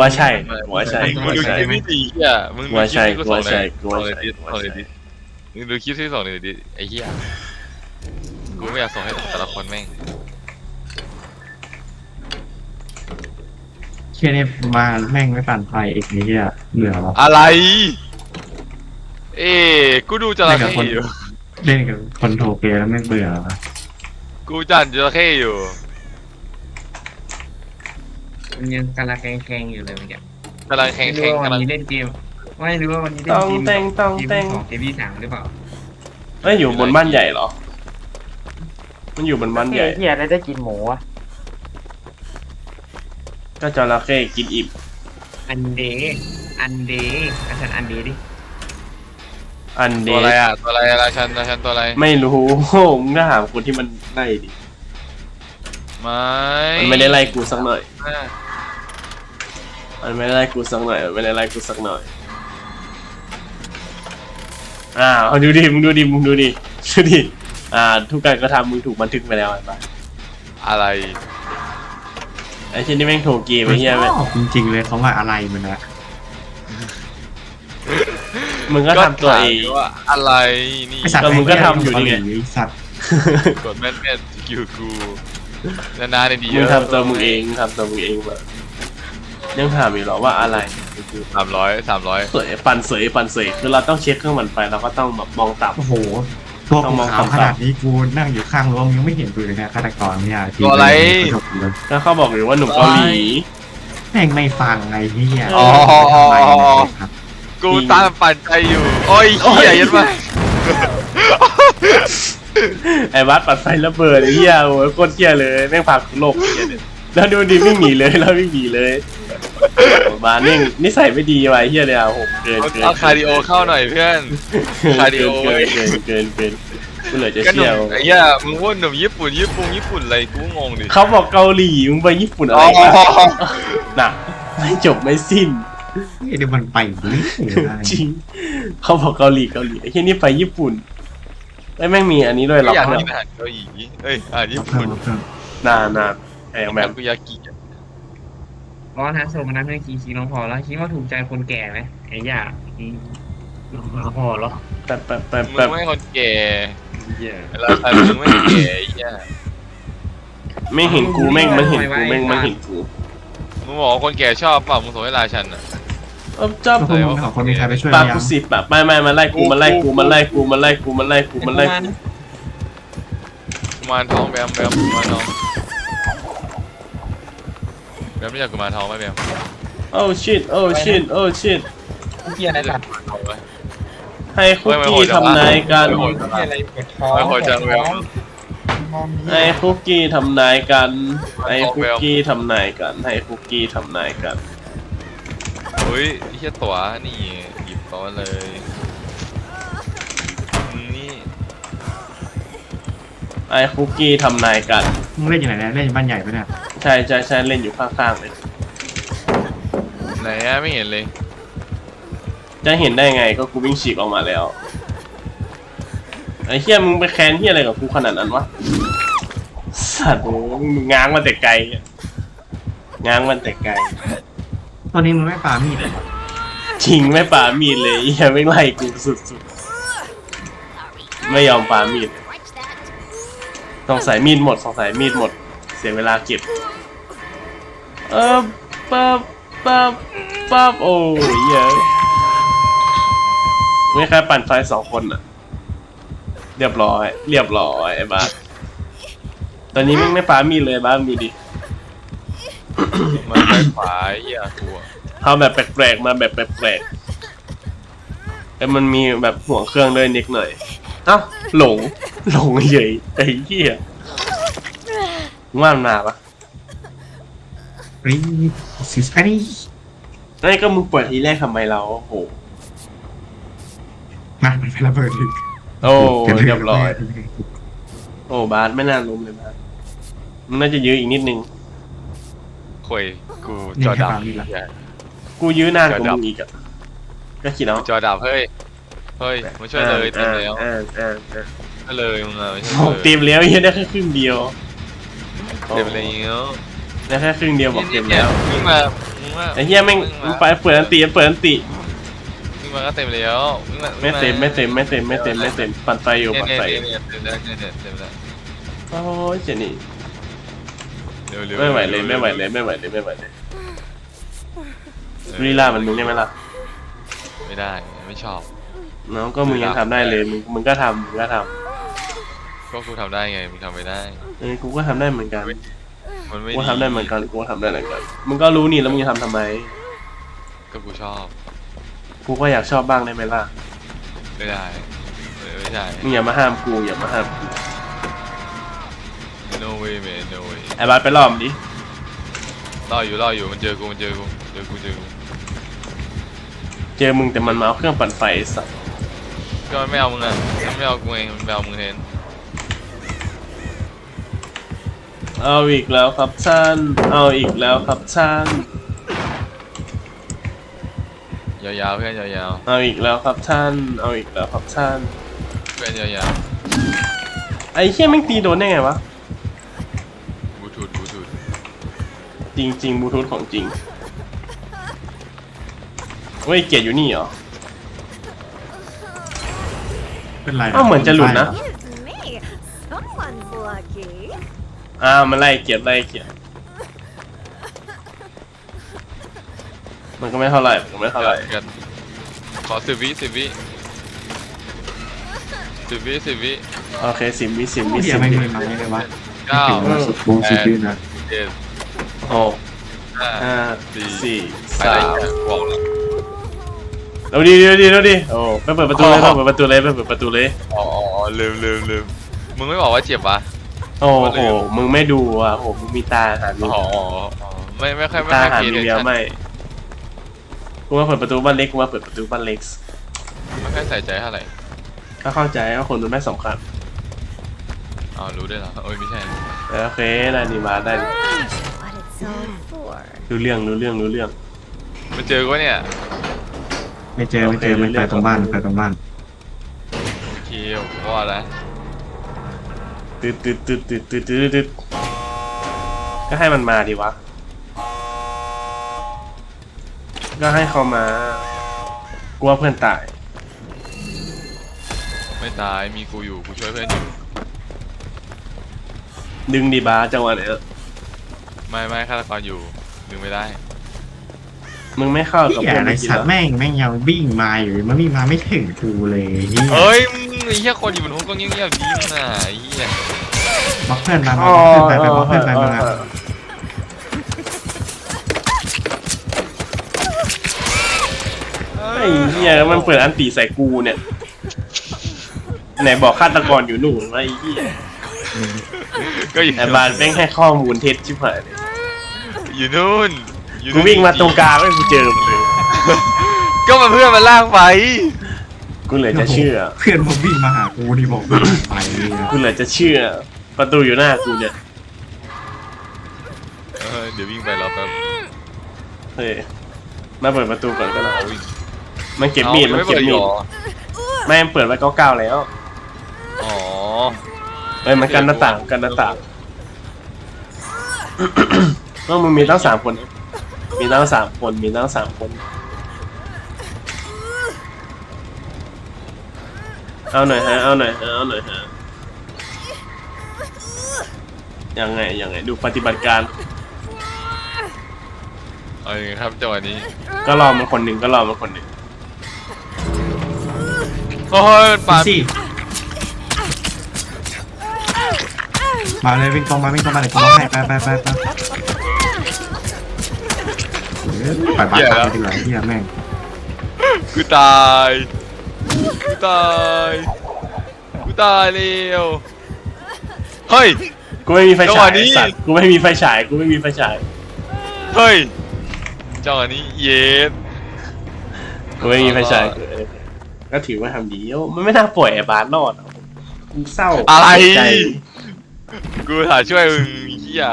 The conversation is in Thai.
ว่าใช่กูว่าใช่กูมึงว่าดูใช่คลิปไม่ดีอะมึงกูว่าใช่ดูกูว่าใช่คลิปกูว่าที่ใช่กูกูส่งว่าเลยดิใช่มึงดูคลิปที่ส่งเลยดิไอ้เหี้ยกูไม่อยากส่งให้แต่ละคนแม่งเชี่ยเนี่ยมาแม่งไม่ปั่นไฟอีกนี่เหี้ยเหลือวะอะไร เอ้กูดูจระเข้อยู่เล่นกับคนโทรเกแล้วแม่งเบื่อวะกูจันจระเข้อยู่ มันยังกำลังแข่งๆอยู่เลยเมื่อกี้กำลังแข่งไม่แข่งรู้ว่าวักำลังนนี้เล่นเกมไม่รู้ว่าวันนี้เล่นต้องเกมเต้งต้องเกมเต้งสองเกมที่สามหรือเปล่าเอ้ยอยู่บนบ้านใหญ่เหรอ มันอยู่บนบ้านใหญ่ เฮียแล้วได้กินหมูอะก็จระเข้กินอิ่มอันเดย์อันเดย์อาจารย์อันเดย์ดิอันเดตัวอะไรอะตัวอะไรราชันราชันตัวอะไรไม่รู้ มึงก็ถามคนที่มันไล่ดิไม่มันไม่ได้ไล่กูสักหน่อยอะ มันไม่ได้ไล่กูสักหน่อยมันไม่ได้ไล่กูสักหน่อยอ้าวดูดิมึงดูดิมึงดูดิดูดิอ่า ทุกการกระทำมึงถูกบันทึกไปแล้วไอ้บ้าอะไรไอ้เช่นนี่แม่งโถเกมไอ้เหี้ยแม่งชอบจริงๆเลยเขาว่าอะไรมันนะมึงก็ทำตัวเองถามว่าอะไรนี่ไอสัตว์ก็มึงก็ทำอยู่นี่ไง ไอ้สัตว์กดแม่นแม่นสกิลกูนานๆในดีมึงทำตัวมึงเองมึงทำตัวมึงเองมา ยังถามอยู่เหรอว่าอะไรคือสามร้อยสามร้อยเสยปันเสยปันเสยคือเราต้องเช็คเครื่องมันไฟเราก็ต้องแบบมองต่ำ โอ้โหตัวต้องกูมองขาวต่ำๆขนาดนี้กูนั่งอยู่ข้างรั้วมึงยังไม่เห็นกูเลยนะฆาตกรเนี่ยที่ตัวอะไร แล้วเขาบอกอยู่ว่าหนุ่มเกาหลีแม่งไม่ฟังไอ้เหี้ยอ๋อทำไมเนี่ยครับกูตามปั่นใจอยู่ โอ้ยเหี้ยยันมาไอ้วัดปัดไฟระเบิดไอ้เหี้ยโอ้ยโคตรเหี้ยเลยแม่งพากูโลกไอ้เหี้ยเนี่ยแล้วดูดิวิ่งหนีเลยแล้ววิ่งหนีเลย โอ้บานนี่นิสัยไม่ดีว่ะไอ้เหี้ยเลยอะโหเกินเกินเอาคาร์ดิโอเข้าหน่อยเพื่อน คาร์ดิโอเกินเกินเกินเกินกูเหลือจะก็หนุ่เชี่ยวมไอ้เหี้ยมึงว่าหนุ่มญี่ปุ่นญี่ปุ่นญี่ปุ่นอะไรกูงงดิเขาบอกเกาหลีมึงไปญี่ปุ่นอะอ๋ไรอกันน่ะไม่จบไม่สิ้นเฮ้ยเดี๋ยวมันไปเรื่อยๆนะจริงเขาบอกเกาหลีเกาหลีไอ้ที่นี่ไปญี่ปุ่นไอ้ยแม่งมีอันนี้ด้วยหรออยากเนี่ยกินอาหารเกาหลีเอ้ยอาหารญี่เพิ่ปุ่มนเพิ่มนานนานแพงแบบกูอยากกิน ร้อนฮะโซมันนั้นไม่คีคีน้องพอแล้วคิดว่าถูกใจคนแก่ไหมไอ้ย่าอืมน้องพอเหรอแป๊บแป๊บแป๊บมึแป๊งบไม่คนแก่เหี้ยแล้วใครมึงไม่แก่ไอ้เหี้ยไม่เห็นกูแม่งมันเห็นกูแม่งมันเห็นกูมึงบอกว่าคนแก่ชอบเปล่ามึงส่งให้ราชันอะ เออจ้าแล้วพวกมึงสองคนมีใครไปช่วยปาไหมยักูงสิบแบบไม่ไม่มาไล่กูมาไล่กูมาไล่กูมาไล่กูมาไล่กูมาไล่กู กุมารทองแบมแบมกุมารทอง แบมไม่อยากกุมารทองไหมแบมโอ้ชิตโอ้ชิตโอ้ชิตเฮียอะไรไม่อยาสักตว์กุมารทองไหมให้คุกกี้ทำนายกันไม่โหดเฮียอะไรปวดท้องไม่โหดจังแบมให้คุกกี้ทำนายกันให้คุกกี้ทำนายกันให้คุกกี้ทำนายกันเฮ้ยไอ้เหี้ยตั๋วนี่หยิบตั๋วมาเลยนี่ไอ้คุกกี้ทำนายกันมึงเล่นอยู่ไหนเนี่ยเล่นอยู่บ้านใหญ่ปะเนี่ย ใช่ใช่ใช่เล่นอยู่ข้างๆเลย ไหนอะไม่เห็นเลย จะเห็นได้ไงก็กูวิ่งฉีกออกมาแล้ว ไอ้เฮียมึงไปแค้นเฮียอะไรกับกูขนาดนั้นวะ สัตว์โอ้มึงง้างมันแต่ไกลอะง้างมันแต่ไกล ตอนนี้มึงไม่ปามีดเลยจริงไม่ปามีดเลยเฮียไม่งไล่กูสุดๆ ไม่ยอมปามีด สงสัยมีดหมดสงสัยมีดหมด เสียเวลาเก็บ เออปั๊บปั๊บปั๊บโอ้ยเหี้ยไม่แค่ปั่นไฟสองคนอะเรียบร้อย เรียบร้อยไอ้บ้าสตอนนี้ไม่งไม่ปามีดเลยบ้าสดูดิมันไปขวาไอ้เหี้ยกูอะเขาแบบแปลกๆมาแบบแปลกๆแต่มันมีแบบห่วงเครื่องด้วยนิดหน่อย เอ้าหลงหลงเฉยไอ้เหี้ย มึงว่ามันมาปะรีซิสอันนี้นั่นก็มึงเปิดทีแรกทำไมเราโอ้โหมามันไประเบิดอีกโอ้เรียบร้อย โอ้บาสไม่น่าล้มเลยบาสมันน่าจะยื้ออีกนิดนึง คุยกูนี่จอแค่ดับปามีดละเหี้ยกูยื้อนานกว่าเดี๋ยวมึงอีกอะก็คิดเอาจอดับเฮ้ย เฮ้ยมาช่วยเลยเต็มแล้วอ่าอ่าอ่าช่วยเลยมึงอะไม่ช่วยบอกเลยเต็มแล้วยังได้แค่ครึ่งเดียว เต็มแล้วได้แค่ครึ่งเดียวบอกเต็มแล้วมึงมามึงมึงว่าไอ้เหี้ยแม่งมึงไปเปิดอันติเปิดอันติมึงมาก็เต็มแล้วงาไม่เต็มไม่เต็มไม่เต็มไม่เต็มไม่เต็มปั่นไฟอยู่เนี่ยปั่นเนี่ยไฟเนี่ยเต็มแล้วเนี่ยเนี่ยเต็มแล้วโอ้ยเจนี่เร็วเร็วไม่ไหวเลยไม่ไหวเลยไม่ไหวเลยไม่ไหวเลยรีลามันมึงได้ไหมล่ะไม่ได้ไม่ชอบน้องก็มึงยังทำได้เลยมึงมึงก็ทำมึงก็ท ก็กูทำได้ไงมึงทำไม่ได้ำเออกูก็ทำได้เหมือนกัน มันไม่กูทำได้เหมือนกัน กูก็ทำได้เหมือนกัน มึงก็รู้นี่แล้วมึงจะทำทำไม ก็กูชอบ กูก็อยากชอบบ้างได้ไหมล่ะ ไม่ได้เออไม่ได้ มึงอย่ามาห้ามกูอย่ามาห้ามกู no way man no way ไอ้บาสไปล้อมดิรออยู่รออยู่มันเจอกูมันเจอกูเจอกูเจอกูเจอมึงแต่มันมาเอาเครื่องปั่นไฟไอ้สัสก็มันไม่เอามึงอะมันไม่เอากูเองมันไม่เอามึงแทน เอาอีกแล้วครับท่าน เอาอีกแล้วครับท่าน ยาวๆเพื่อนยาวเอาอีกแล้วครับท่าน เอาอีกแล้วครับท่าน ๆเพื่อนยาวไอ้เหี้ยแม่งตีโดนได้ไงวะ ๆบลูทูธบลูทูธจริงจริงบลูทูธของจริง เว้ยเกียรติอยู่นี่เหรอ เป็นไรอ้าวเหมือนจะหลุดนะ It's me. Someone's lucky. อ้าวมันไล่เกียรติไล่เกียรติมันก็ไม่เท่าไหร่มันก็ไม่เท่าไหร่กันขอสิบวิสิบวิสิบวิสิบวิโอเคสิบวิสิบวิเหี้สิยบไม่วิมีไม้เลยวะเก้าถึงสุดวงสุดยืนนะเจ็ดหกห้าห้าสี่สี่ไปสาเลยมบอกแล้วเอาดีเอาดีเอาดีโอ้ไปเปิดประตูเลยไปเปิดประตูเลยไปเปิดประตูเลยอ๋ออ๋ออ๋อลืมลืมลืมมึงไม่บอกว่าเจ็บวะ โอ้โห มึงไม่ดูอะโอ้โหมึงมีตาหันอ๋ออ๋ออ๋อไม่ไม่ค่อยไม่ตาค่อยหันเกมีเรเดียวชั่นไม่ กูว่าเปิดประตูบ้านเล็ก กูว่าเปิดประตูบ้านเล็ก ไม่ค่อยใส่ใจเท่าไหร่ถ้าเข้าใจว่าคนมันไม่สำคัญอ๋อรู้ได้วยเหรอโอ้ยไม่ใช่แต่โอเคได้นี่มาได้ What it's all for. รู้เรื่องรู้เรื่องรู้เรื่อง มันเจอกูเนี่ย ไม่เจอไม่เจอไม่ไปตรงบ้านไปตรงบ้านโอเคว่าแล้ว ตืดตืดตืดตืดตืดตืดตืดก็ให้มันมาดีวะ ก็ให้เขามา กลัวเพื่อนตาย ไม่ตายมีกูอยู่กูช่วยเพื่อนอยู่ดึงดีบาจังหวะเนี้ยไม่ไม่ฆาตกรอยู่ดึงไม่ได้ มึงไม่เข้ากับเหี้ยเพื่อนไอไม่กินสัตแล้วว์แม่งแม่งยังวิ่งมาอยู่มันวิ่งมาไม่ถึงกูเลยเหี้ย เอ้ยมึง ไอ้เหี้ยคนอยู่บนห้องก็เงียบๆีมึงอะไอ้เหี้ยบล็อกเพื่อนมาบล็อกเพื่อนไปไปบล็อกเพื่อนไปมา ไอ้เหี้ยมันเปิดอันตีใส่กูเนี่ย ไหนบอกฆาตกรอยู่นู่นวะไอ้เหี้ยก็อยู่ไอ้บานแม่งให้ข้อมูลเท็จชิบหายเลยอยู่นู่นอยู่กูนู่นวิ่งมาตรงกลางไม่กูเจอมันเลยก็มาเพื่อนมันลากไป กูเหลือจะเชื่อ เพื่อนผมวิ่งมาหากูนี่บอกวิ่งไปเนี่ยกูเหลือจะเชื่อ ประตูอยู่หน้ากูเนี่ย เออเดี๋ยววิ่งไปรอแป๊บเฮ้ยมาเปิดประตูก่อนก็ได้เอาวิ่งมันเก็บมีดอามันไปิเก็บอีมีดหรอไม่มันเปิดไว้เก้าเก้าแล้วอ๋อเอ้ยมันกันหน้าต่างกันหน้าต่างก็มึงมีตั้งสามคน มีตั้งสามคน มีตั้งสามคน เอาหน่อยฮะ เอาหน่อยฮะ เอาหน่อยฮะ ยังไง ยังไง ดูปฏิบัติการ เอาอย่างงี้ครับจังหวะนี้ก็รอมันคนหนึ่งก็รอมันคนหนึ่งโอ้ยมันปาสิมาเลยวิ่งตรงมาวิ่งตรงมาเลยกูบล็อกให้ไปไปไปไปเฮ้ยปล่อยบ้านตายไปดีกว่าเหี้ยแม่งกูตายกู ตายกูตายเร็วเฮ้ย กูไม่มีไฟจังหฉาวะยนี้ ไอ้สัตว์กูไม่มีไฟฉาย กูไม่มีไฟฉาย เฮ้ยจังหวะนี้เย็ด กูไม่มีไฟฉายเออก็ถือว่าทำดีโอ้มันไม่น่าปล่อยไอ้บาสรอดอะกูเศร้าอะไร ใจกูถ่ายช่วยมึงเฮีย